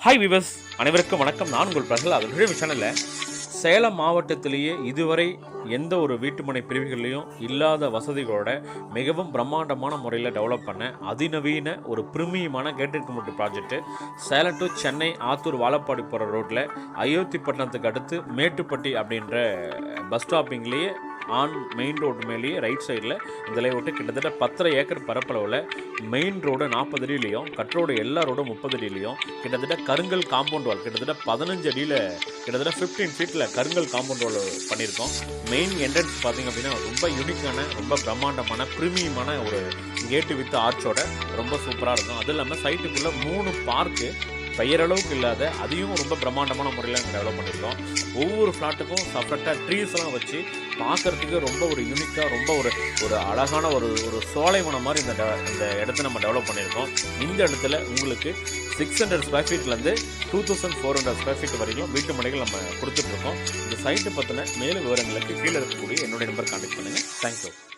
Hi விவஸ் அனைவருக்கும் வணக்கம். நான் உங்கள் பிரகலாத். விழும் சேனலில் சேலம் மாவட்டத்திலேயே இதுவரை எந்த ஒரு வீட்டுமனை பிரிவுகள்லையும் இல்லாத வசதிகளோட மிகவும் பிரம்மாண்டமான முறையில் டெவலப் பண்ண அதிநவீன ஒரு பிரிமியமான gated community project Salem to Chennai Attur Vazhapadi போகிற ரோட்டில் அயோத்திப்பட்டினத்துக்கு அடுத்து மேட்டுப்பட்டி அப்படின்ற பஸ் ஸ்டாப்பிங்லேயே ஆன் மெயின் ரோடு மேலேயே ரைட் சைடில் இந்த லேஅவுட்டு கிட்டத்தட்ட பத்தரை ஏக்கர் பரப்பளவில் மெயின் ரோடு நாற்பது அடியிலையும் கட் ரோடு எல்லா ரோடும் முப்பது அடியிலையும் கிட்டத்தட்ட கருங்கல் காம்பவுண்ட் வால் கிட்டத்தட்ட பதினஞ்சு அடியில் கிட்டத்தட்ட ஃபிஃப்டீன் ஃபீட்டில் கருங்கல் காம்பவுண்ட் வால் பண்ணியிருக்கோம். மெயின் என்ட்ரன்ஸ் பார்த்தீங்க அப்படின்னா ரொம்ப யூனிக்கான ரொம்ப பிரம்மாண்டமான ப்ரீமியமான ஒரு கேட்டு வித் ஆர்ச்சோட ரொம்ப சூப்பராக இருக்கும். அதுவும் இல்லாமல் சைட்டுக்குள்ளே மூணு பார்க்கு பெயரளவுக்கு இல்லாத அதையும் ரொம்ப பிரம்மாண்டமான முறையில் நாங்கள் டெவலப் பண்ணியிருக்கோம் ஒவ்வொரு ஃப்ளாட்டுக்கும் செப்பரேட்டாக ட்ரீஸ்லாம் வச்சு பார்க்கறதுக்கு ரொம்ப ஒரு யூனிக்காக ரொம்ப ஒரு ஒரு அழகான ஒரு ஒரு சோலைவனம் மாதிரி இந்த இந்த இடத்த நம்ம டெவலப் பண்ணியிருக்கோம் இந்த இடத்துல உங்களுக்கு six hundred square ஃபீட்லேருந்து two thousand four hundred square feet வரைக்கும் வீட்டு மனைகள் நம்ம கொடுத்துட்ருக்கோம் இந்த சைட்டு பற்றின மேலும் விவரங்களுக்கு கீழே இருக்கக்கூடிய என்னுடைய நம்பர் கான்டெக்ட் பண்ணுங்கள் தேங்க்யூ